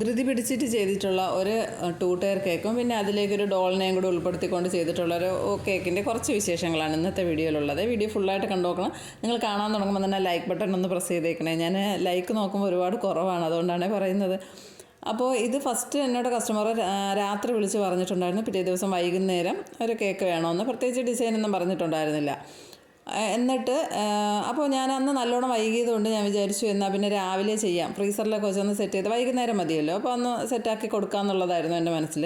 ധൃതി പിടിച്ചിട്ട് ചെയ്തിട്ടുള്ള ഒരു ടൂ ടയർ കേക്കും പിന്നെ അതിലേക്കൊരു ഡോളിനെയും കൂടി ഉൾപ്പെടുത്തിക്കൊണ്ട് ചെയ്തിട്ടുള്ള ഒരു കേക്കിന്റെ കുറച്ച് വിശേഷങ്ങളാണ് ഇന്നത്തെ വീഡിയോയിലുള്ളത്. വീഡിയോ ഫുള്ളായിട്ട് കണ്ടുനോക്കണം നിങ്ങൾ കാണാൻ തുടങ്ങുമ്പോൾ തന്നെ ലൈക്ക് ബട്ടൺ ഒന്ന് പ്രസ് ചെയ്തേക്കണേ. ഞാൻ ലൈക്ക് നോക്കുമ്പോൾ ഒരുപാട് കുറവാണ് അതുകൊണ്ടാണ് പറയുന്നത്. അപ്പോൾ ഇത് ഫസ്റ്റ് എന്നോട് കസ്റ്റമർ രാത്രി വിളിച്ച് പറഞ്ഞിട്ടുണ്ടായിരുന്നു. പിറ്റേ ദിവസം വൈകുന്നേരം ഒരു കേക്ക് വേണമെന്ന് പ്രത്യേകിച്ച് ഡിസൈനൊന്നും പറഞ്ഞിട്ടുണ്ടായിരുന്നില്ല. എന്നിട്ട് അപ്പോൾ ഞാൻ അന്ന് നല്ലോണം വൈകിയതുകൊണ്ട് ഞാൻ വിചാരിച്ചു എന്നാൽ പിന്നെ രാവിലെ ചെയ്യാം. ഫ്രീസറിലൊക്കെ വെച്ചൊന്ന് സെറ്റ് ചെയ്ത് വൈകുന്നേരം മതിയല്ലോ. അപ്പോൾ ഒന്ന് സെറ്റാക്കി കൊടുക്കാമെന്നുള്ളതായിരുന്നു എന്റെ മനസ്സിൽ.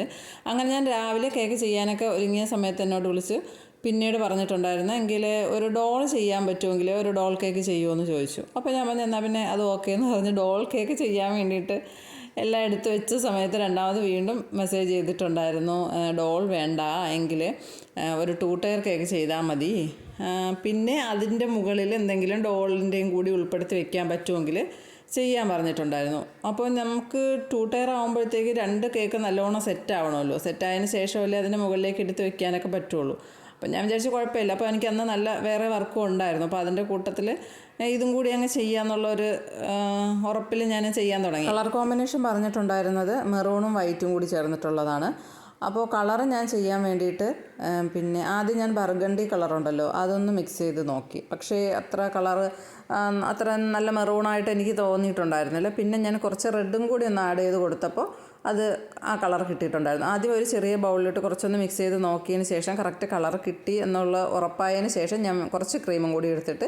അങ്ങനെ ഞാൻ രാവിലെ കേക്ക് ചെയ്യാനൊക്കെ ഒരുങ്ങിയ സമയത്ത് എന്നോട് വിളിച്ച് പിന്നീട് പറഞ്ഞിട്ടുണ്ടായിരുന്നു എങ്കിൽ ഒരു ഡോൾ ചെയ്യാൻ പറ്റുമെങ്കിൽ ഒരു ഡോൾ കേക്ക് ചെയ്യുമോ എന്ന് ചോദിച്ചു. അപ്പോൾ ഞാൻ പറഞ്ഞു എന്നാൽ പിന്നെ അത് ഓക്കെ എന്ന് പറഞ്ഞ് ഡോൾ കേക്ക് ചെയ്യാൻ വേണ്ടിയിട്ട് എല്ലാം എടുത്ത് വെച്ച സമയത്ത് രണ്ടാമത് വീണ്ടും മെസ്സേജ് ചെയ്തിട്ടുണ്ടായിരുന്നു ഡോൾ വേണ്ട എങ്കിൽ ഒരു ടൂ ടയർ കേക്ക് ചെയ്താൽ മതി. പിന്നെ അതിന്റെ മുകളിൽ എന്തെങ്കിലും ഡോളിന്റെയും കൂടി ഉൾപ്പെടുത്തി വെക്കാൻ പറ്റുമെങ്കിൽ ചെയ്യാൻ പറഞ്ഞിട്ടുണ്ടായിരുന്നു. അപ്പോൾ നമുക്ക് ടൂ ടയർ ആകുമ്പോഴത്തേക്ക് രണ്ട് കേക്ക് നല്ലോണം സെറ്റ് ആവണമല്ലോ. സെറ്റ് സെറ്റായതിന് ശേഷമല്ലേ അതിന്റെ മുകളിലേക്ക് എടുത്ത് വെക്കാനൊക്കെ പറ്റുള്ളൂ. അപ്പം ഞാൻ വിചാരിച്ചു കുഴപ്പമില്ല. അപ്പോൾ എനിക്ക് അന്ന് നല്ല വേറെ വർക്കും ഉണ്ടായിരുന്നു. അപ്പോൾ അതിന്റെ കൂട്ടത്തിൽ ഇതും കൂടി അങ്ങ് ചെയ്യാന്നുള്ളൊരു ഉറപ്പിൽ ഞാൻ ചെയ്യാൻ തുടങ്ങി. കളർ കോമ്പിനേഷൻ പറഞ്ഞിട്ടുണ്ടായിരുന്നത് മെറൂണും വൈറ്റും കൂടി ചേർന്നിട്ടുള്ളതാണ്. അപ്പോൾ കളറ് ഞാൻ ചെയ്യാൻ വേണ്ടിയിട്ട് പിന്നെ ആദ്യം ഞാൻ ബർഗണ്ടി കളറുണ്ടല്ലോ അതൊന്ന് മിക്സ് ചെയ്ത് നോക്കി. പക്ഷേ അത്ര കളറ് അത്ര നല്ല മെറൂണായിട്ട് എനിക്ക് തോന്നിയിട്ടുണ്ടായിരുന്നില്ല. പിന്നെ ഞാൻ കുറച്ച് റെഡും കൂടി ഒന്ന് ആഡ് ചെയ്ത് കൊടുത്തപ്പോൾ അത് ആ കളർ കിട്ടിയിട്ടുണ്ടായിരുന്നു. ആദ്യം ഒരു ചെറിയ ബൗളിലിട്ട് കുറച്ചൊന്ന് മിക്സ് ചെയ്ത് നോക്കിയതിന് ശേഷം കറക്റ്റ് കളർ കിട്ടി എന്നുള്ള ഉറപ്പായതിന് ശേഷം ഞാൻ കുറച്ച് ക്രീമും കൂടി എടുത്തിട്ട്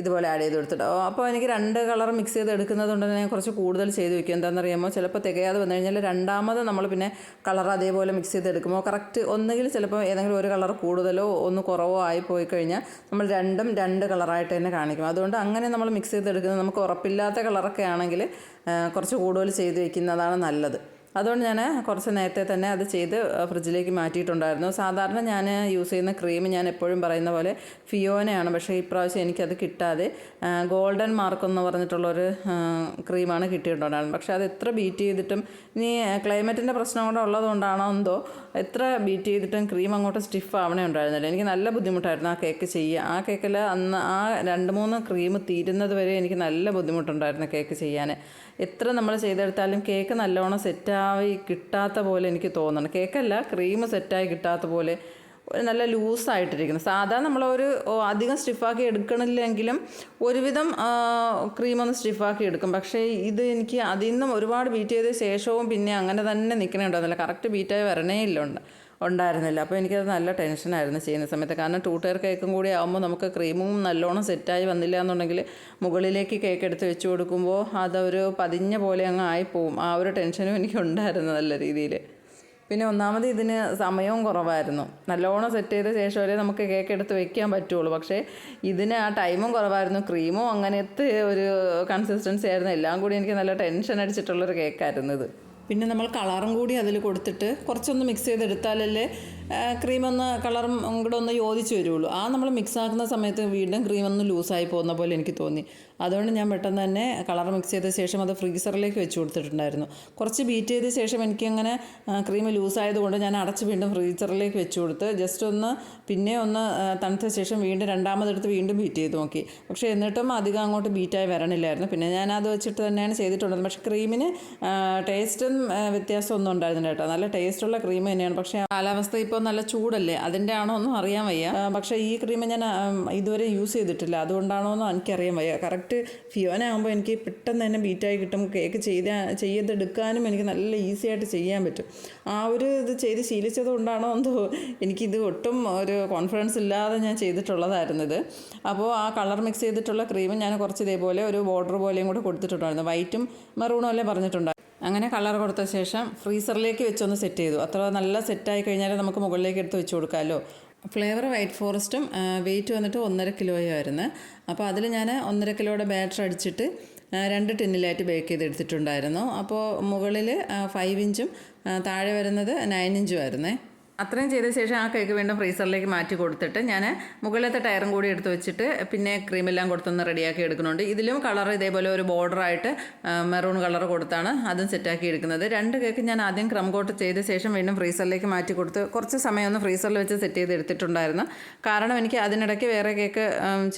ഇതുപോലെ ആഡ് ചെയ്ത് കൊടുത്തിട്ട്. അപ്പോൾ എനിക്ക് രണ്ട് കളർ മിക്സ് ചെയ്ത് എടുക്കുന്നത് കൊണ്ട് ഞാൻ കുറച്ച് കൂടുതൽ ചെയ്ത് വെക്കും. എന്താണെന്നറിയാമോ? ചിലപ്പോൾ തികയാതെ വന്നു കഴിഞ്ഞാൽ രണ്ടാമത് നമ്മൾ പിന്നെ കളർ അതേപോലെ മിക്സ് ചെയ്ത് എടുക്കുമ്പോൾ കറക്റ്റ് ഒന്നുകിൽ ചിലപ്പോൾ ഏതെങ്കിലും ഒരു കളർ കൂടുതലോ ഒന്ന് കുറവോ ആയി പോയി കഴിഞ്ഞാൽ നമ്മൾ രണ്ടും രണ്ട് കളറായിട്ട് തന്നെ കാണിക്കും. അതുകൊണ്ട് അങ്ങനെ നമ്മൾ മിക്സ് ചെയ്ത് ചെയ്തെടുക്കുന്നത് നമുക്ക് ഉറപ്പില്ലാത്ത കളറൊക്കെ ആണെങ്കിൽ കുറച്ച് കൂടുതൽ ചെയ്ത് വയ്ക്കുന്നതാണ് നല്ലത്. അതുകൊണ്ട് ഞാൻ കുറച്ച് നേരത്തെ തന്നെ അത് ചെയ്ത് ഫ്രിഡ്ജിലേക്ക് മാറ്റിയിട്ടുണ്ടായിരുന്നു. സാധാരണ ഞാൻ യൂസ് ചെയ്യുന്ന ക്രീം ഞാൻ എപ്പോഴും പറയുന്ന പോലെ ഫിയോനയാണ്. പക്ഷേ ഇപ്രാവശ്യം എനിക്കത് കിട്ടാതെ ഗോൾഡൻ മാർക്ക് എന്ന് പറഞ്ഞിട്ടുള്ളൊരു ക്രീമാണ് കിട്ടിയിട്ടുണ്ടായിരുന്നത് പക്ഷേ അത് എത്ര ബീറ്റ് ചെയ്തിട്ടും ഇനി ക്ലൈമറ്റിന്റെ പ്രശ്നം കൂടെ ഉള്ളതുകൊണ്ടാണോ എന്തോ എത്ര ബീറ്റ് ചെയ്തിട്ടും ക്രീം അങ്ങോട്ട് സ്റ്റിഫ് ആവണേ ഉണ്ടായിരുന്നില്ല. എനിക്ക് നല്ല ബുദ്ധിമുട്ടായിരുന്നു ആ കേക്ക് ചെയ്യുക. ആ കേക്കിൽ അന്ന് ആ രണ്ട് മൂന്ന് ക്രീം തീരുന്നത് വരെ എനിക്ക് നല്ല ബുദ്ധിമുട്ടുണ്ടായിരുന്നു കേക്ക് ചെയ്യാൻ എത്ര നമ്മൾ ചെയ്തെടുത്താലും കേക്ക് നല്ലോണം സെറ്റായി കിട്ടാത്ത പോലെ എനിക്ക് തോന്നണം. കേക്കല്ല ക്രീം സെറ്റായി കിട്ടാത്ത പോലെ നല്ല ലൂസായിട്ടിരിക്കുന്നു. സാധാരണ നമ്മളൊരു അധികം സ്റ്റിഫാക്കി എടുക്കണില്ലെങ്കിലും ഒരുവിധം ക്രീം ഒന്ന് സ്റ്റിഫാക്കി എടുക്കും. പക്ഷേ ഇത് എനിക്ക് അതിൽ നിന്നും ഒരുപാട് ബീറ്റ് ചെയ്ത ശേഷവും പിന്നെ അങ്ങനെ തന്നെ നിൽക്കണേ ഉണ്ടായിരുന്നില്ല കറക്റ്റ് ബീറ്റായി വരണേ ഇല്ല ഉണ്ട്. ഉണ്ടായിരുന്നില്ല. അപ്പോൾ എനിക്കത് നല്ല ടെൻഷനായിരുന്നു ചെയ്യുന്ന സമയത്ത്. കാരണം ടൂ ടയർ കേക്കും കൂടി ആകുമ്പോൾ നമുക്ക് ക്രീമും നല്ലോണം സെറ്റായി വന്നില്ല എന്നുണ്ടെങ്കിൽ മുകളിലേക്ക് കേക്ക് എടുത്ത് വെച്ച് കൊടുക്കുമ്പോൾ അതൊരു പതിഞ്ഞ പോലെ അങ്ങ് ആയിപ്പോവും. ആ ഒരു ടെൻഷനും എനിക്ക് ഉണ്ടായിരുന്നു നല്ല രീതിയിൽ. പിന്നെ ഒന്നാമത് ഇതിന് സമയവും കുറവായിരുന്നു. നല്ലോണം സെറ്റ് ചെയ്ത ശേഷം ശേഷമല്ലേ നമുക്ക് കേക്ക് എടുത്ത് വെക്കാൻ പറ്റുള്ളൂ. പക്ഷേ ഇതിന് ആ ടൈമും കുറവായിരുന്നു. ക്രീമും അങ്ങനത്തെ ഒരു കൺസിസ്റ്റൻസി ആയിരുന്നു. എല്ലാം കൂടി എനിക്ക് നല്ല ടെൻഷൻ അടിച്ചിട്ടുള്ളൊരു കേക്കായിരുന്നു ഇത്. പിന്നെ നമ്മൾ കളറും കൂടി അതിൽ കൊടുത്തിട്ട് കുറച്ചൊന്ന് മിക്സ് ചെയ്തെടുത്താലല്ലേ ക്രീം ഒന്ന് കളറും കൂടെ ഒന്ന് യോജിച്ച് വരുള്ളൂ. ആ നമ്മൾ മിക്സ് ആക്കുന്ന സമയത്ത് വീണ്ടും ക്രീമൊന്ന് ലൂസായി പോകുന്ന പോലെ എനിക്ക് തോന്നി. അതുകൊണ്ട് ഞാൻ പെട്ടെന്ന് തന്നെ കളർ മിക്സ് ചെയ്ത ശേഷം അത് ഫ്രീസറിലേക്ക് വെച്ച് കൊടുത്തിട്ടുണ്ടായിരുന്നു. കുറച്ച് ബീറ്റ് ചെയ്ത ശേഷം എനിക്കങ്ങനെ ക്രീം ലൂസായതുകൊണ്ട് ഞാൻ അടച്ച് വീണ്ടും ഫ്രീസറിലേക്ക് വെച്ച് കൊടുത്ത് ജസ്റ്റ് ഒന്ന് പിന്നെ ഒന്ന് തണുത്ത ശേഷം വീണ്ടും രണ്ടാമതെടുത്ത് വീണ്ടും ബീറ്റ് ചെയ്ത് നോക്കി. പക്ഷേ എന്നിട്ടും അധികം അങ്ങോട്ട് ബീറ്റായി വരണില്ലായിരുന്നു. പിന്നെ ഞാൻ അത് വെച്ചിട്ട് തന്നെയാണ് ചെയ്തിട്ടുള്ളത് പക്ഷേ ക്രീമിന് ടേസ്റ്റും വ്യത്യാസമൊന്നും ഉണ്ടായിരുന്നില്ല കേട്ടോ. നല്ല ടേസ്റ്റുള്ള ക്രീം തന്നെയാണ്. പക്ഷേ കാലാവസ്ഥ ഇപ്പോൾ നല്ല ചൂടല്ലേ? അതിന്റെ ആണോ ഒന്നും അറിയാൻ വയ്യ. പക്ഷേ ഈ ക്രീം ഞാൻ ഇതുവരെ യൂസ് ചെയ്തിട്ടില്ല. അതുകൊണ്ടാണോ എന്നും എനിക്കറിയാൻ വയ്യ. കറക്റ്റ് ഫിയോന ആകുമ്പോൾ എനിക്ക് പെട്ടെന്ന് തന്നെ ബീറ്റായി കിട്ടും. കേക്ക് ചെയ്ത ചെയ്തെടുക്കാനും എനിക്ക് നല്ല ഈസി ആയിട്ട് ചെയ്യാൻ പറ്റും. ആ ഒരു ഇത് ചെയ്ത് ശീലിച്ചത് കൊണ്ടാണോ എന്തോ എനിക്കിത് ഒട്ടും ഒരു കോൺഫിഡൻസ് ഇല്ലാതെ ഞാൻ ചെയ്തിട്ടുള്ളതായിരുന്നു ഇത് അപ്പോൾ ആ കളർ മിക്സ് ചെയ്തിട്ടുള്ള ക്രീം ഞാൻ കുറച്ച് ഇതേപോലെ ഒരു ബോർഡർ പോലെയും കൂടെ കൊടുത്തിട്ടുണ്ടായിരുന്നു. വൈറ്റും മെറൂണും അല്ലേ പറഞ്ഞിട്ടുണ്ടായിരുന്നു? അങ്ങനെ കളർ കൊടുത്ത ശേഷം ഫ്രീസറിലേക്ക് വെച്ചൊന്ന് സെറ്റ് ചെയ്തു. അത്ര നല്ല സെറ്റായി കഴിഞ്ഞാൽ നമുക്ക് മുകളിലേക്ക് എടുത്ത് വെച്ച് കൊടുക്കാമല്ലോ ഫ്ലേവർ വൈറ്റ് ഫോറസ്റ്റും വെയിറ്റ് വന്നിട്ട് ഒന്നര കിലോയായിരുന്നു അപ്പോൾ അതിൽ ഞാൻ ഒന്നര കിലോയുടെ ബാറ്റർ അടിച്ചിട്ട് രണ്ട് ടിന്നിലായിട്ട് ബേക്ക് ചെയ്തെടുത്തിട്ടുണ്ടായിരുന്നു അപ്പോൾ മുകളിൽ ഫൈവ് ഇഞ്ചും താഴെ വരുന്നത് നയൻ ഇഞ്ചും ആയിരുന്നേ. അത്രയും ചെയ്ത ശേഷം ആ കേക്ക് വീണ്ടും ഫ്രീസറിലേക്ക് മാറ്റി കൊടുത്തിട്ട് ഞാൻ മുകളിലത്തെ ടയറും കൂടി എടുത്ത് വെച്ചിട്ട് പിന്നെ ക്രീമെല്ലാം കൊടുത്തൊന്ന് റെഡിയാക്കി എടുക്കുന്നുണ്ട്. ഇതിലും കളർ ഇതേപോലെ ഒരു ബോർഡറായിട്ട് മെറൂൺ കളർ കൊടുത്താണ് അതും സെറ്റാക്കി എടുക്കുന്നത്. രണ്ട് കേക്ക് ഞാൻ ആദ്യം ക്രം കോട്ട് ചെയ്ത ശേഷം വീണ്ടും ഫ്രീസറിലേക്ക് മാറ്റി കൊടുത്ത് കുറച്ച് സമയം ഒന്ന് ഫ്രീസറിൽ വെച്ച് സെറ്റ് ചെയ്ത് എടുത്തിട്ടുണ്ടായിരുന്നു. കാരണം എനിക്ക് അതിനിടയ്ക്ക് വേറെ കേക്ക്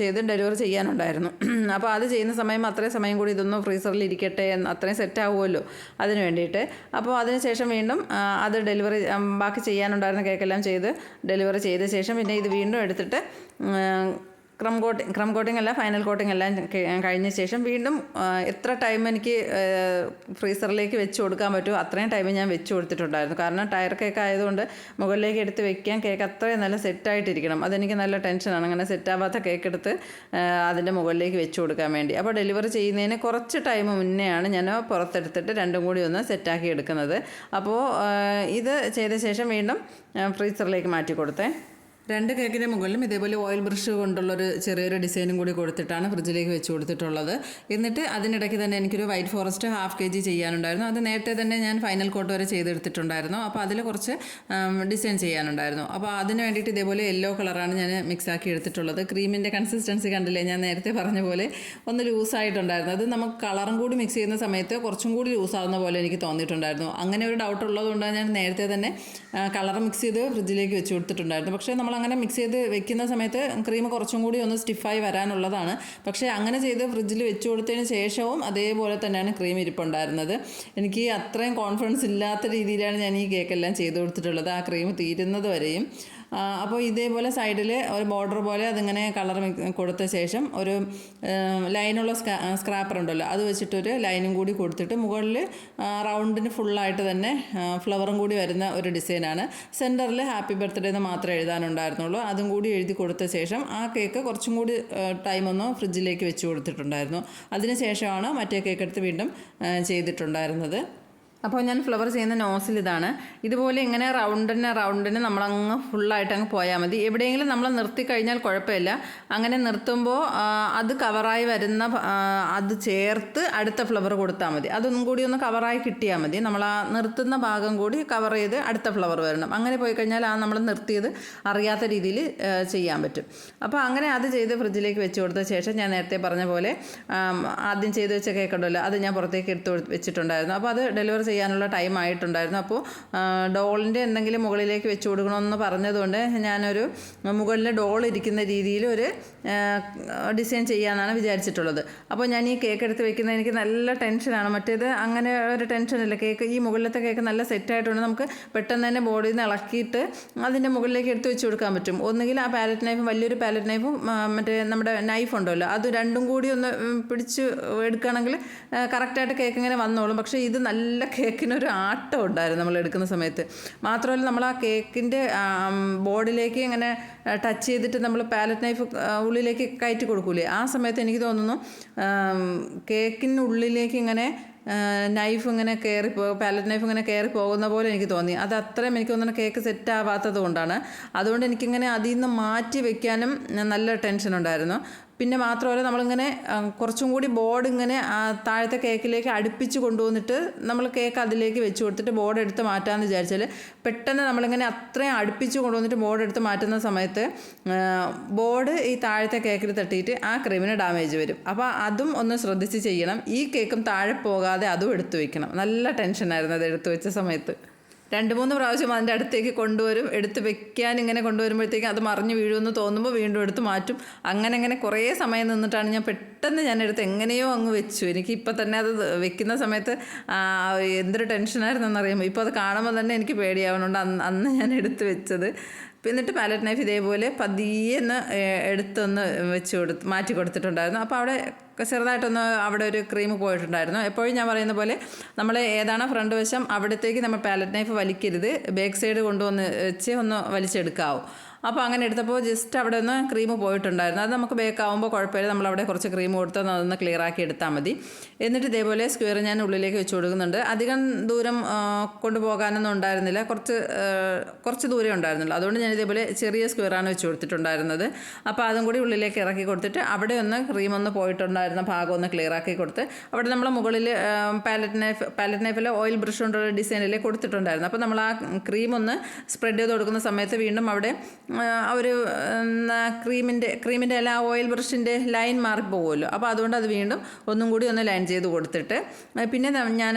ചെയ്ത് ഡെലിവറി ചെയ്യാനുണ്ടായിരുന്നു. അപ്പോൾ അത് ചെയ്യുന്ന സമയം അത്രയും സമയം കൂടി ഇതൊന്നും ഫ്രീസറിൽ ഇരിക്കട്ടെ അത്രയും സെറ്റ് ആവുമല്ലോ അതിന് വേണ്ടിയിട്ട്. അപ്പോൾ അതിനുശേഷം വീണ്ടും അത് ഡെലിവറി ബാക്കി ചെയ്യാനുണ്ടായിരുന്ന കേക്കെല്ലാം ചെയ്ത് ഡെലിവറി ചെയ്ത ശേഷം പിന്നെ ഇത് വീണ്ടും എടുത്തിട്ട് ക്രം കോട്ടിങ് ക്രം കോട്ടിംഗ് അല്ല ഫൈനൽ കോട്ടിംഗ് എല്ലാം കഴിഞ്ഞ ശേഷം വീണ്ടും എത്ര ടൈം എനിക്ക് ഫ്രീസറിലേക്ക് വെച്ച് കൊടുക്കാൻ പറ്റുമോ അത്രയും ടൈം ഞാൻ വെച്ച് കൊടുത്തിട്ടുണ്ടായിരുന്നു. കാരണം ടയർ കേക്ക് ആയതുകൊണ്ട് മുകളിലേക്ക് എടുത്ത് വെക്കാൻ കേക്ക് അത്രയും നല്ല സെറ്റായിട്ടിരിക്കണം അതെനിക്ക് നല്ല ടെൻഷനാണ് അങ്ങനെ സെറ്റാവാത്ത കേക്ക് എടുത്ത് അതിന്റെ മുകളിലേക്ക് വെച്ച് കൊടുക്കാൻ വേണ്ടി. അപ്പോൾ ഡെലിവറി ചെയ്യുന്നതിന് കുറച്ച് ടൈം മുന്നെയാണ് ഞാൻ പുറത്തെടുത്തിട്ട് രണ്ടും കൂടി ഒന്ന് സെറ്റാക്കി എടുക്കുന്നത്. അപ്പോൾ ഇത് ചെയ്ത ശേഷം വീണ്ടും ഫ്രീസറിലേക്ക് മാറ്റി കൊടുത്തേ. രണ്ട് കേക്കിന്റെ മുകളിലും ഇതേപോലെ ഓയിൽ ബ്രഷ് കൊണ്ടുള്ളൊരു ചെറിയൊരു ഡിസൈനും കൂടി കൊടുത്തിട്ടാണ് ഫ്രിഡ്ജിലേക്ക് വെച്ച് കൊടുത്തിട്ടുള്ളത്. എന്നിട്ട് അതിനിടയ്ക്ക് തന്നെ എനിക്കൊരു white forest half K G ചെയ്യാനുണ്ടായിരുന്നു. അത് നേരത്തെ തന്നെ ഞാൻ ഫൈനൽ കോട്ട് വരെ ചെയ്തെടുത്തിട്ടുണ്ടായിരുന്നു. അപ്പോൾ അതിൽ കുറച്ച് ഡിസൈൻ ചെയ്യാനുണ്ടായിരുന്നു. അപ്പോൾ അതിന് വേണ്ടിയിട്ട് ഇതേപോലെ യെല്ലോ കളറാണ് ഞാൻ മിക്സ് ആക്കി എടുത്തിട്ടുള്ളത്. ക്രീമിന്റെ കൺസിസ്റ്റൻസി കണ്ടില്ലേ? ഞാൻ നേരത്തെ പറഞ്ഞ പോലെ ഒന്ന് ലൂസായിട്ടുണ്ടായിരുന്നു. അത് നമുക്ക് കളറും കൂടി മിക്സ് ചെയ്യുന്ന സമയത്ത് കുറച്ചും കൂടി ലൂസാവുന്ന പോലെ എനിക്ക് തോന്നിയിട്ടുണ്ടായിരുന്നു. അങ്ങനെ ഒരു ഡൗട്ട് ഉള്ളതുകൊണ്ടാണ് ഞാൻ നേരത്തെ തന്നെ കളർ മിക്സ് ചെയ്ത് ഫ്രിഡ്ജിലേക്ക് വെച്ച് കൊടുത്തിട്ടുണ്ടായിരുന്നു. പക്ഷേ നമ്മൾ അങ്ങനെ മിക്സ് ചെയ്ത് വെക്കുന്ന സമയത്ത് ക്രീം കുറച്ചും കൂടി ഒന്ന് സ്റ്റിഫായി വരാനുള്ളതാണ്. പക്ഷേ അങ്ങനെ ചെയ്ത് ഫ്രിഡ്ജിൽ വെച്ച് കൊടുത്തതിന് ശേഷവും അതേപോലെ തന്നെയാണ് ക്രീം ഇരിപ്പുണ്ടായിരുന്നത്. എനിക്ക് അത്രയും കോൺഫിഡൻസ് ഇല്ലാത്ത രീതിയിലാണ് ഞാൻ ഈ കേക്കെല്ലാം ചെയ്ത് കൊടുത്തിട്ടുള്ളത്. ആ ക്രീം തീരുന്നത് വരെയും. അപ്പോൾ ഇതേപോലെ സൈഡിൽ ഒരു ബോർഡർ പോലെ അതിങ്ങനെ കളർ കൊടുത്ത ശേഷം ഒരു ലൈനുള്ള സ്ക്രാപ്പർ ഉണ്ടല്ലോ അത് വെച്ചിട്ടൊരു ലൈനും കൂടി കൊടുത്തിട്ട് മുകളിൽ റൗണ്ടിന് ഫുള്ളായിട്ട് തന്നെ ഫ്ലവറും കൂടി വരുന്ന ഒരു ഡിസൈനാണ്. സെന്ററിൽ ഹാപ്പി ബർത്ത്ഡേ എന്ന് മാത്രമേ എഴുതാനുണ്ടായിരുന്നുള്ളൂ. അതും കൂടി എഴുതി കൊടുത്ത ശേഷം ആ കേക്ക് കുറച്ചും കൂടി ടൈം ഒന്ന് ഫ്രിഡ്ജിലേക്ക് വെച്ച് കൊടുത്തിട്ടുണ്ടായിരുന്നു. അതിന് ശേഷമാണ് മറ്റേ കേക്ക് എടുത്ത് വീണ്ടും ചെയ്തിട്ടുണ്ടായിരുന്നത്. അപ്പോൾ ഞാൻ ഫ്ലവർ ചെയ്യുന്ന നോസിൽ ഇതാണ്. ഇതുപോലെ ഇങ്ങനെ റൗണ്ടിന് റൗണ്ടിന് നമ്മളങ്ങ് ഫുള്ളായിട്ട് അങ്ങ് പോയാൽ മതി. എവിടെയെങ്കിലും നമ്മൾ നിർത്തി കഴിഞ്ഞാൽ കുഴപ്പമില്ല. അങ്ങനെ നിർത്തുമ്പോൾ അത് കവറായി വരുന്ന അത് ചേർത്ത് അടുത്ത ഫ്ലവർ കൊടുത്താൽ മതി. അതൊന്നും കൂടി ഒന്ന് കവറായി കിട്ടിയാൽ മതി. നമ്മൾ ആ നിർത്തുന്ന ഭാഗം കൂടി കവർ ചെയ്ത് അടുത്ത ഫ്ലവർ വരണം. അങ്ങനെ പോയി കഴിഞ്ഞാൽ ആ നമ്മൾ നിർത്തിയത് അറിയാത്ത രീതിയിൽ ചെയ്യാൻ പറ്റും. അപ്പോൾ അങ്ങനെ അത് ചെയ്ത് ഫ്രിഡ്ജിലേക്ക് വെച്ച് കൊടുത്ത ശേഷം ഞാൻ നേരത്തെ പറഞ്ഞ പോലെ ആദ്യം ചെയ്ത് വെച്ച കേക്ക് ഉണ്ടല്ലോ അത് ഞാൻ പുറത്തേക്ക് എടുത്ത് വെച്ചിട്ടുണ്ടായിരുന്നു. അപ്പോൾ അത് ഡെലിവർ ചെയ്യാനുള്ള ടൈം ആയിട്ടുണ്ടായിരുന്നു. അപ്പോൾ ഡോളിന്റെ എന്തെങ്കിലും മുകളിലേക്ക് വെച്ച് കൊടുക്കണമെന്ന് പറഞ്ഞതുകൊണ്ട് ഞാനൊരു മുകളിൽ ഡോൾ ഇരിക്കുന്ന രീതിയിൽ ഒരു ഡിസൈൻ ചെയ്യാനാണ് വിചാരിച്ചിട്ടുള്ളത്. അപ്പോൾ ഞാൻ ഈ കേക്ക് എടുത്ത് വെക്കുന്നത് എനിക്ക് നല്ല ടെൻഷനാണ് മറ്റേത് അങ്ങനെ ഒരു ടെൻഷനില്ല കേക്ക് ഈ മുകളിലത്തെ കേക്ക് നല്ല സെറ്റായിട്ടുണ്ട് നമുക്ക് പെട്ടെന്ന് തന്നെ ബോഡിയിൽ നിന്ന് ഇളക്കിയിട്ട് അതിന്റെ മുകളിലേക്ക് എടുത്ത് വെച്ച് കൊടുക്കാൻ പറ്റും. ഒന്നുകിൽ ആ പാലറ്റ് നൈഫും വലിയൊരു പാലറ്റ് നൈഫും മറ്റേ നമ്മുടെ നൈഫ് ഉണ്ടല്ലോ. അത് രണ്ടും കൂടി ഒന്ന് പിടിച്ച് എടുക്കുകയാണെങ്കിൽ കറക്റ്റായിട്ട് കേക്ക് ഇങ്ങനെ വന്നോളും. പക്ഷേ ഇത് നല്ല കേക്കിനൊരു ആട്ടം ഉണ്ടായിരുന്നു നമ്മൾ എടുക്കുന്ന സമയത്ത്. മാത്രമല്ല നമ്മൾ ആ കേക്കിന്റെ ബോർഡിലേക്ക് ഇങ്ങനെ ടച്ച് ചെയ്തിട്ട് നമ്മൾ പാലറ്റ് നൈഫ് ഉള്ളിലേക്ക് കയറ്റി കൊടുക്കൂലേ? ആ സമയത്ത് എനിക്ക് തോന്നുന്നു കേക്കിനുള്ളിലേക്ക് ഇങ്ങനെ നൈഫ് ഇങ്ങനെ കയറി പാലറ്റ് നൈഫ് ഇങ്ങനെ കയറി പോകുന്ന പോലെ എനിക്ക് തോന്നി. അത് അത്രയും എനിക്ക് തോന്നുന്നു കേക്ക് സെറ്റ് ആവാത്തത് കൊണ്ടാണ്. അതുകൊണ്ട് എനിക്കിങ്ങനെ അതിൽ നിന്ന് മാറ്റി വെക്കാനും നല്ല ടെൻഷൻ ഉണ്ടായിരുന്നു. പിന്നെ മാത്രമല്ല നമ്മളിങ്ങനെ കുറച്ചും കൂടി ബോർഡ് ഇങ്ങനെ താഴത്തെ കേക്കിലേക്ക് അടുപ്പിച്ച് കൊണ്ടുവന്നിട്ട് നമ്മൾ കേക്ക് അതിലേക്ക് വെച്ച് കൊടുത്തിട്ട് ബോർഡ് എടുത്ത് മാറ്റാമെന്ന് വിചാരിച്ചാൽ പെട്ടെന്ന് നമ്മളിങ്ങനെ അത്രയും അടുപ്പിച്ച് കൊണ്ടുവന്നിട്ട് ബോർഡ് എടുത്ത് മാറ്റുന്ന സമയത്ത് ബോർഡ് ഈ താഴത്തെ കേക്കിൽ തട്ടിയിട്ട് ആ ക്രീമിന് ഡാമേജ് വരും. അപ്പോൾ അതും ഒന്ന് ശ്രദ്ധിച്ച് ചെയ്യണം. ഈ കേക്കും താഴെ പോകാതെ അതും എടുത്തു വയ്ക്കണം നല്ല ടെൻഷനായിരുന്നു അത് എടുത്ത് വെച്ച സമയത്ത്. രണ്ട് മൂന്ന് പ്രാവശ്യം അതിന്റെ അടുത്തേക്ക് കൊണ്ടുവരും. എടുത്ത് വെക്കാൻ ഇങ്ങനെ കൊണ്ടുവരുമ്പോഴത്തേക്കും അത് മറിഞ്ഞ് വീഴുമെന്ന് തോന്നുമ്പോൾ വീണ്ടും എടുത്ത് മാറ്റും. അങ്ങനെ അങ്ങനെ കുറേ സമയം നിന്നിട്ടാണ് ഞാൻ പെട്ടെന്ന് ഞാൻ എടുത്ത് എങ്ങനെയോ അങ്ങ് വെച്ചു. എനിക്ക് ഇപ്പം തന്നെ അത് വെക്കുന്ന സമയത്ത് എന്തൊരു ടെൻഷനായിരുന്നു എന്നറിയുമ്പോൾ ഇപ്പോൾ അത് കാണുമ്പോൾ തന്നെ എനിക്ക് പേടിയാവുന്നുണ്ട്. അന്ന് അന്ന് ഞാൻ എടുത്ത് വെച്ചത്. എന്നിട്ട് പാലറ്റ് നൈഫ് ഇതേപോലെ പതിയെ ഒന്ന് എടുത്തൊന്ന് വെച്ച് കൊടുത്ത് മാറ്റി കൊടുത്തിട്ടുണ്ടായിരുന്നു. അപ്പോൾ അവിടെ ചെറുതായിട്ടൊന്ന് അവിടെ ഒരു ക്രീം പോയിട്ടുണ്ടായിരുന്നു. എപ്പോഴും ഞാൻ പറയുന്ന പോലെ നമ്മൾ ഏതാണ് ഫ്രണ്ട് വശം അവിടത്തേക്ക് നമ്മൾ പാലറ്റ് നൈഫ് വലിക്കരുത്. ബാക്ക് സൈഡ് കൊണ്ടുവന്ന് വെച്ച് ഒന്ന് വലിച്ചെടുക്കാവും. അപ്പോൾ അങ്ങനെ എടുത്തപ്പോൾ ജസ്റ്റ് അവിടെ ഒന്ന് ക്രീം പോയിട്ടുണ്ടായിരുന്നു. അത് നമുക്ക് ബേക്കാവുമ്പോൾ കുഴപ്പമില്ല. നമ്മളവിടെ കുറച്ച് ക്രീം കൊടുത്ത് അതൊന്ന് ക്ലിയർ ആക്കി എടുത്താൽ മതി. എന്നിട്ട് ഇതേപോലെ സ്ക്വയർ ഞാൻ ഉള്ളിലേക്ക് വെച്ച് കൊടുക്കുന്നുണ്ട്. അധികം ദൂരം കൊണ്ടുപോകാനൊന്നും ഉണ്ടായിരുന്നില്ല. കുറച്ച് കുറച്ച് ദൂരം ഉണ്ടായിരുന്നുള്ളൂ. അതുകൊണ്ട് ഞാൻ ഇതേപോലെ ചെറിയ സ്ക്വയറാണ് വെച്ച് കൊടുത്തിട്ടുണ്ടായിരുന്നത്. അപ്പോൾ അതും കൂടി ഉള്ളിലേക്ക് ഇറക്കി കൊടുത്തിട്ട് അവിടെ ഒന്ന് ക്രീം ഒന്ന് പോയിട്ടുണ്ടായിരുന്ന ഭാഗം ഒന്ന് ക്ലിയർ ആക്കി കൊടുത്ത് അവിടെ നമ്മൾ മുകളിൽ പാലറ്റ് നൈഫ് പാലറ്റ് നൈഫിൽ ഓയിൽ ബ്രഷ് കൊണ്ടുള്ള ഡിസൈനിൽ കൊടുത്തിട്ടുണ്ടായിരുന്നു. അപ്പോൾ നമ്മൾ ആ ക്രീം ഒന്ന് സ്പ്രെഡ് ചെയ്ത് കൊടുക്കുന്ന സമയത്ത് വീണ്ടും അവിടെ ഒരു ക്രീമിന്റെ ക്രീമിന്റെ അല്ല ഓയിൽ ബ്രഷിന്റെ ലൈൻ മാർക്ക് മാറിപ്പോകുമല്ലോ അപ്പോൾ അതുകൊണ്ട് അത് വീണ്ടും ഒന്നും കൂടി ഒന്ന് ലൈൻ ചെയ്ത് കൊടുത്തിട്ട് പിന്നെ ഞാൻ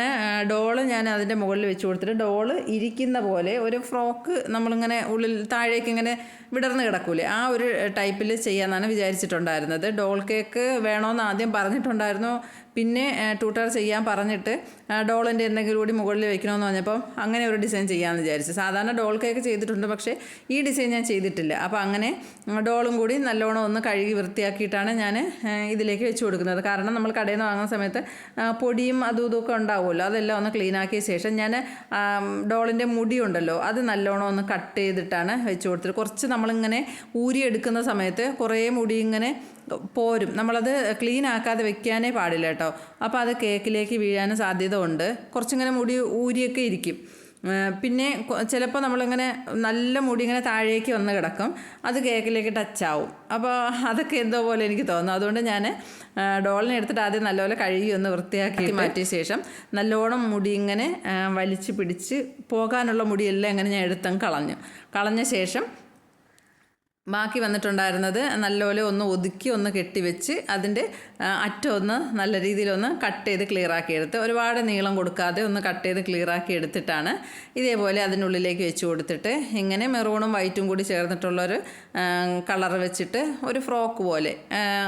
ഡോൾ ഞാൻ അതിന്റെ മുകളിൽ വെച്ച് കൊടുത്തിട്ട് ഡോൾ ഇരിക്കുന്ന പോലെ ഒരു ഫ്രോക്ക് നമ്മളിങ്ങനെ ഉള്ളിൽ താഴേക്ക് ഇങ്ങനെ വിടർന്ന് കിടക്കൂലേ. ആ ഒരു ടൈപ്പിൽ ചെയ്യാമെന്നാണ് വിചാരിച്ചിട്ടുണ്ടായിരുന്നത്. ഡോൾ കേക്ക് വേണമെന്ന് ആദ്യം പറഞ്ഞിട്ടുണ്ടായിരുന്നു. പിന്നെ ട്യൂട്ടർ ചെയ്യാൻ പറഞ്ഞിട്ട് ഡോളിന്റെ എന്തെങ്കിലും കൂടി മുകളിൽ വെക്കണമെന്ന് പറഞ്ഞപ്പം അങ്ങനെ ഒരു ഡിസൈൻ ചെയ്യാമെന്ന് വിചാരിച്ചു. സാധാരണ ഡോൾ കേക്ക് ചെയ്തിട്ടുണ്ട് പക്ഷേ ഈ ഡിസൈൻ ഞാൻ ചെയ്തിട്ടില്ല. അപ്പോൾ അങ്ങനെ ഡോളും കൂടി നല്ലോണം ഒന്ന് കഴുകി വൃത്തിയാക്കിയിട്ടാണ് ഞാൻ ഇതിലേക്ക് വെച്ച് കൊടുക്കുന്നത്. കാരണം നമ്മൾ കടയിൽ നിന്ന് വാങ്ങുന്ന സമയത്ത് പൊടിയും അതും ഇതൊക്കെ ഉണ്ടാവുമല്ലോ. അതെല്ലാം ഒന്ന് ക്ലീൻ ആക്കിയ ശേഷം ഞാൻ ഡോളിന്റെ മുടി ഉണ്ടല്ലോ അത് നല്ലോണം ഒന്ന് കട്ട് ചെയ്തിട്ടാണ് വെച്ച് കൊടുത്തത്. കുറച്ച് നമ്മളിങ്ങനെ ഊരിയെടുക്കുന്ന സമയത്ത് കുറേ മുടി ഇങ്ങനെ പോരും. നമ്മളത് ക്ലീൻ ആക്കാതെ വെക്കാനേ പാടില്ല കേട്ടോ. അപ്പോൾ അത് കേക്കിലേക്ക് വീഴാനും സാധ്യത ഉണ്ട് കുറച്ചിങ്ങനെ മുടി ഊരിയൊക്കെ ഇരിക്കും. പിന്നെ ചിലപ്പോൾ നമ്മളിങ്ങനെ നല്ല മുടി ഇങ്ങനെ താഴേക്ക് വന്ന് കിടക്കും. അത് കേക്കിലേക്ക് ടച്ചാവും അപ്പോൾ അതൊക്കെ എന്തോ പോലെ എനിക്ക് തോന്നുന്നു. അതുകൊണ്ട് ഞാൻ ഡോളിനെ എടുത്തിട്ട് ആദ്യം നല്ലപോലെ കഴുകി ഒന്ന് വൃത്തിയാക്കി മാറ്റിയ ശേഷം നല്ലോണം മുടി ഇങ്ങനെ വലിച്ചു വലിച്ച് പിടിച്ച് പോകാനുള്ള മുടിയെല്ലാം ഇങ്ങനെ ഞാൻ എടുത്തങ്ങ് കളഞ്ഞു. കളഞ്ഞ ശേഷം ബാക്കി വന്നിട്ടുണ്ടായിരുന്നത് നല്ലപോലെ ഒന്ന് ഒതുക്കി ഒന്ന് കെട്ടിവെച്ച് അതിന്റെ അറ്റമൊന്ന് നല്ല രീതിയിലൊന്ന് കട്ട് ചെയ്ത് ക്ലിയർ ആക്കി എടുത്ത് ഒരുപാട് നീളം കൊടുക്കാതെ ഒന്ന് കട്ട് ചെയ്ത് ക്ലിയർ ആക്കി എടുത്തിട്ടാണ് ഇതേപോലെ അതിനുള്ളിലേക്ക് വെച്ച് കൊടുത്തിട്ട് ഇങ്ങനെ മെറൂണും വൈറ്റും കൂടി ചേർന്നിട്ടുള്ളൊരു കളർ വെച്ചിട്ട് ഒരു ഫ്രോക്ക് പോലെ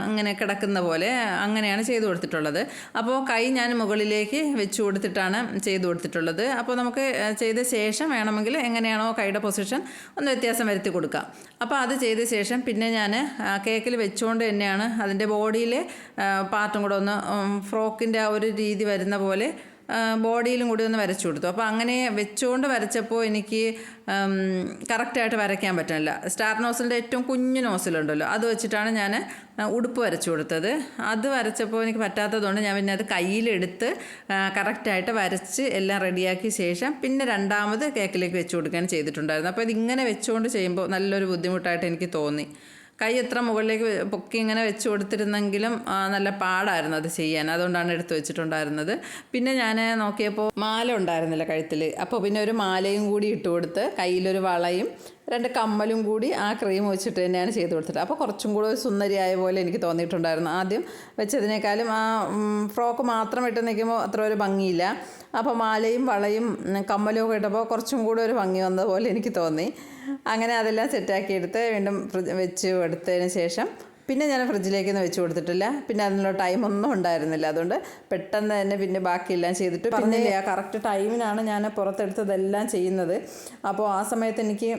അങ്ങനെ കിടക്കുന്ന പോലെ അങ്ങനെയാണ് ചെയ്തു കൊടുത്തിട്ടുള്ളത്. അപ്പോൾ കൈ ഞാൻ മുകളിലേക്ക് വെച്ച് കൊടുത്തിട്ടാണ് ചെയ്തു കൊടുത്തിട്ടുള്ളത്. അപ്പോൾ നമുക്ക് ചെയ്ത ശേഷം വേണമെങ്കിൽ എങ്ങനെയാണോ കൈയുടെ പൊസിഷൻ ഒന്ന് വ്യത്യാസം വരുത്തി കൊടുക്കാം. അപ്പോൾ അത് ചെയ്ത ശേഷം പിന്നെ ഞാൻ കേക്കിൽ വെച്ചുകൊണ്ട് തന്നെയാണ് അതിന്റെ ബോഡിയിൽ പാർട്ടും കൂടെ ഒന്ന് ഫ്രോക്കിന്റെ ആ ഒരു രീതി വരുന്ന പോലെ ബോഡിയിലും കൂടി ഒന്ന് വരച്ചു കൊടുത്തു. അപ്പോൾ അങ്ങനെ വെച്ചുകൊണ്ട് വരച്ചപ്പോൾ എനിക്ക് കറക്റ്റായിട്ട് വരയ്ക്കാൻ പറ്റുന്നില്ല. സ്റ്റാർ നോസിലിന്റെ ഏറ്റവും കുഞ്ഞു നോസിലുണ്ടല്ലോ അത് വെച്ചിട്ടാണ് ഞാൻ ഉടുപ്പ് വരച്ചു കൊടുത്തത്. അത് വരച്ചപ്പോൾ എനിക്ക് പറ്റാത്തതുകൊണ്ട് ഞാൻ പിന്നെ അത് കയ്യിലെടുത്ത് കറക്റ്റായിട്ട് വരച്ച് എല്ലാം റെഡിയാക്കിയ ശേഷം പിന്നെ രണ്ടാമത് കേക്കിലേക്ക് വെച്ച് കൊടുക്കാൻ ചെയ്തിട്ടുണ്ടായിരുന്നു അപ്പോൾ ഇതിങ്ങനെ വെച്ചുകൊണ്ട് ചെയ്യുമ്പോൾ നല്ലൊരു ബുദ്ധിമുട്ടായിട്ട് എനിക്ക് തോന്നി. കൈ എത്ര മുകളിലേക്ക് പൊക്കി ഇങ്ങനെ വെച്ച് കൊടുത്തിരുന്നെങ്കിലും നല്ല പാടായിരുന്നു അത് ചെയ്യാൻ. അതുകൊണ്ടാണ് എടുത്തു വെച്ചിട്ടുണ്ടായിരുന്നത്. പിന്നെ ഞാൻ നോക്കിയപ്പോൾ മാല ഉണ്ടായിരുന്നില്ല കഴുത്തിൽ അപ്പോൾ പിന്നെ ഒരു മാലയും കൂടി ഇട്ട് കൊടുത്ത് കയ്യിലൊരു വളയും രണ്ട് കമ്മലും കൂടി ആ ക്രീം വെച്ചിട്ട് തന്നെയാണ് ചെയ്ത് കൊടുത്തിട്ട്. അപ്പോൾ കുറച്ചും കൂടെ ഒരു സുന്ദരിയായ പോലെ എനിക്ക് തോന്നിയിട്ടുണ്ടായിരുന്നു. ആദ്യം വെച്ചതിനേക്കാളും ആ ഫ്രോക്ക് മാത്രം ഇട്ട് നിൽക്കുമ്പോൾ അത്ര ഒരു ഭംഗിയില്ല. അപ്പോൾ മാലയും വളയും കമ്മലും ഒക്കെ ഇട്ടപ്പോൾ കുറച്ചും കൂടെ ഒരു ഭംഗി വന്ന പോലെ എനിക്ക് തോന്നി. അങ്ങനെ അതെല്ലാം സെറ്റാക്കി എടുത്ത് വീണ്ടും വെച്ച് എടുത്തതിന് ശേഷം പിന്നെ ഞാൻ ഫ്രിഡ്ജിലേക്കൊന്നും വെച്ച് കൊടുത്തിട്ടില്ല. പിന്നെ അതിനുള്ള ടൈമൊന്നും ഒന്നും ഉണ്ടായിരുന്നില്ല. അതുകൊണ്ട് പെട്ടെന്ന് തന്നെ പിന്നെ ബാക്കിയെല്ലാം ചെയ്തിട്ട് പിന്നെ ആ കറക്റ്റ് ടൈമിനാണ് ഞാൻ പുറത്തെടുത്തതെല്ലാം ചെയ്യുന്നത്. അപ്പോൾ ആ സമയത്ത് എനിക്ക്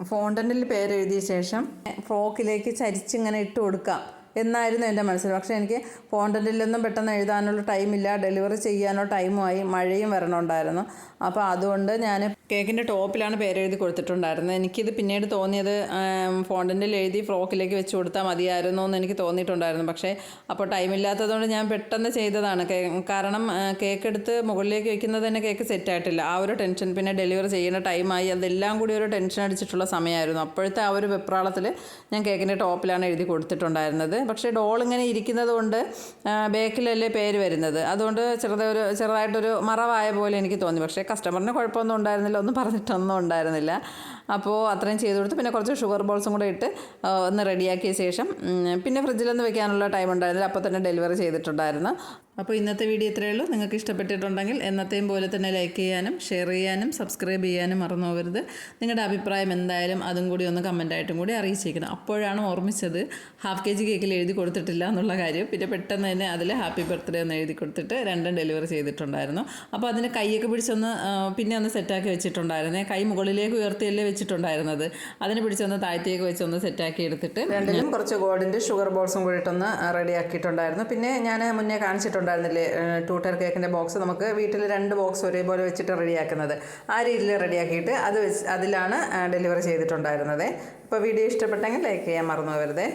ഫോണ്ടനിൽ പേരെഴുതിയ ശേഷം ഫ്രോക്കിലേക്ക് ചരിച്ചിങ്ങനെ ഇട്ട് കൊടുക്കാം. എന്നായിരുന്നു എന്റെ മനസ്സിൽ. പക്ഷേ എനിക്ക് ഫോണ്ടന്റിലൊന്നും പെട്ടെന്ന് എഴുതാനുള്ള ടൈമില്ല. ഡെലിവറി ചെയ്യാനോ ടൈമുമായി മഴയും വരണമുണ്ടായിരുന്നു അപ്പോൾ അതുകൊണ്ട് ഞാൻ കേക്കിന്റെ ടോപ്പിലാണ് പേരെഴുതി കൊടുത്തിട്ടുണ്ടായിരുന്നത്. എനിക്കിത് പിന്നീട് തോന്നിയത് ഫോണ്ടിൽ എഴുതി ഫ്രോക്കിലേക്ക് വെച്ച് കൊടുത്താൽ മതിയായിരുന്നു എന്ന് എനിക്ക് തോന്നിയിട്ടുണ്ടായിരുന്നു. പക്ഷേ അപ്പോൾ ടൈമില്ലാത്തതുകൊണ്ട് ഞാൻ പെട്ടെന്ന് ചെയ്തതാണ്. കാരണം കേക്ക് എടുത്ത് മുകളിലേക്ക് വെക്കുന്നത് തന്നെ കേക്ക് സെറ്റായിട്ടില്ല. ആ ഒരു ടെൻഷൻ. പിന്നെ ഡെലിവറി ചെയ്യുന്ന ടൈമായി. അതെല്ലാം കൂടി ഒരു ടെൻഷൻ അടിച്ചിട്ടുള്ള സമയമായിരുന്നു. അപ്പോഴത്തെ ആ ഒരു വെപ്രാളത്തിൽ ഞാൻ കേക്കിന്റെ ടോപ്പിലാണ് എഴുതി കൊടുത്തിട്ടുണ്ടായിരുന്നത്. പക്ഷേ ഡോൾ ഇങ്ങനെ ഇരിക്കുന്നത് കൊണ്ട് ബേക്കിലല്ലേ പേര് വരുന്നത്. അതുകൊണ്ട് ചെറുതൊരു ചെറുതായിട്ടൊരു മറവായ പോലെ എനിക്ക് തോന്നി. പക്ഷേ കസ്റ്റമറിന് കുഴപ്പമൊന്നും ഉണ്ടായിരുന്നില്ല ഒന്നും പറഞ്ഞിട്ടൊന്നും ഉണ്ടായിരുന്നില്ല. അപ്പോൾ അത്രയും ചെയ്ത് കൊടുത്ത് പിന്നെ കുറച്ച് ഷുഗർ ബോൾസും കൂടെ ഇട്ട് ഒന്ന് റെഡിയാക്കിയ ശേഷം പിന്നെ ഫ്രിഡ്ജിലൊന്ന് വെക്കാനുള്ള ടൈം ഉണ്ടായിരുന്നില്ല. അപ്പോൾ തന്നെ ഡെലിവറി ചെയ്തിട്ടുണ്ടായിരുന്നു. അപ്പോൾ ഇന്നത്തെ വീഡിയോ ഇത്രയേ ഉള്ളൂ. നിങ്ങൾക്ക് ഇഷ്ടപ്പെട്ടിട്ടുണ്ടെങ്കിൽ എന്നത്തെയും പോലെ തന്നെ ലൈക്ക് ചെയ്യാനും ഷെയർ ചെയ്യാനും സബ്സ്ക്രൈബ് ചെയ്യാനും മറന്നു പോകരുത്. നിങ്ങളുടെ അഭിപ്രായം എന്തായാലും അതും കൂടി ഒന്ന് കമന്റായിട്ടും കൂടി അറിയിച്ചേക്കണം. അപ്പോഴാണ് ഓർമ്മിച്ചത് ഹാഫ് കെ ജി കേക്കിൽ എഴുതി കൊടുത്തിട്ടില്ല എന്നുള്ള കാര്യം. പിന്നെ പെട്ടെന്ന് തന്നെ അതിൽ ഹാപ്പി ബർത്ത്ഡേ ഒന്ന് എഴുതി കൊടുത്തിട്ട് രണ്ടും ഡെലിവറി ചെയ്തിട്ടുണ്ടായിരുന്നു. അപ്പോൾ അതിന് കൈയൊക്കെ പിടിച്ചൊന്ന് പിന്നെ ഒന്ന് സെറ്റാക്കി വെച്ചിട്ടുണ്ടായിരുന്നു. കൈ മുകളിലേക്ക് ഉയർത്തിയല്ലേ വെച്ചിട്ടുണ്ടായിരുന്നത്. അതിന് പിടിച്ചൊന്ന് താഴത്തേക്ക് വെച്ചൊന്ന് സെറ്റാക്കി എടുത്തിട്ട് രണ്ടിലും കുറച്ച് ഗോൾഡിന്റെ ഷുഗർ ബോൾസും കൂടിയിട്ടൊന്ന് റെഡിയാക്കിയിട്ടുണ്ടായിരുന്നു പിന്നെ ഞാൻ മുന്നേ കാണിച്ചിട്ടുണ്ട് കണ്ടിട്ടുണ്ടായിരുന്നില്ലേ ടൂട്ടർ കേക്കിന്റെ ബോക്സ് നമുക്ക് വീട്ടിൽ രണ്ട് ബോക്സ് ഒരേപോലെ വെച്ചിട്ട് റെഡിയാക്കുന്നത്. ആ രീതിയിൽ റെഡിയാക്കിയിട്ട് അത് വെച്ച് അതിലാണ് ഡെലിവറി ചെയ്തിട്ടുണ്ടായിരുന്നത്. അപ്പോൾ വീഡിയോ ഇഷ്ടപ്പെട്ടെങ്കിൽ ലൈക്ക് ചെയ്യാൻ മറന്നു പോകരുതേ.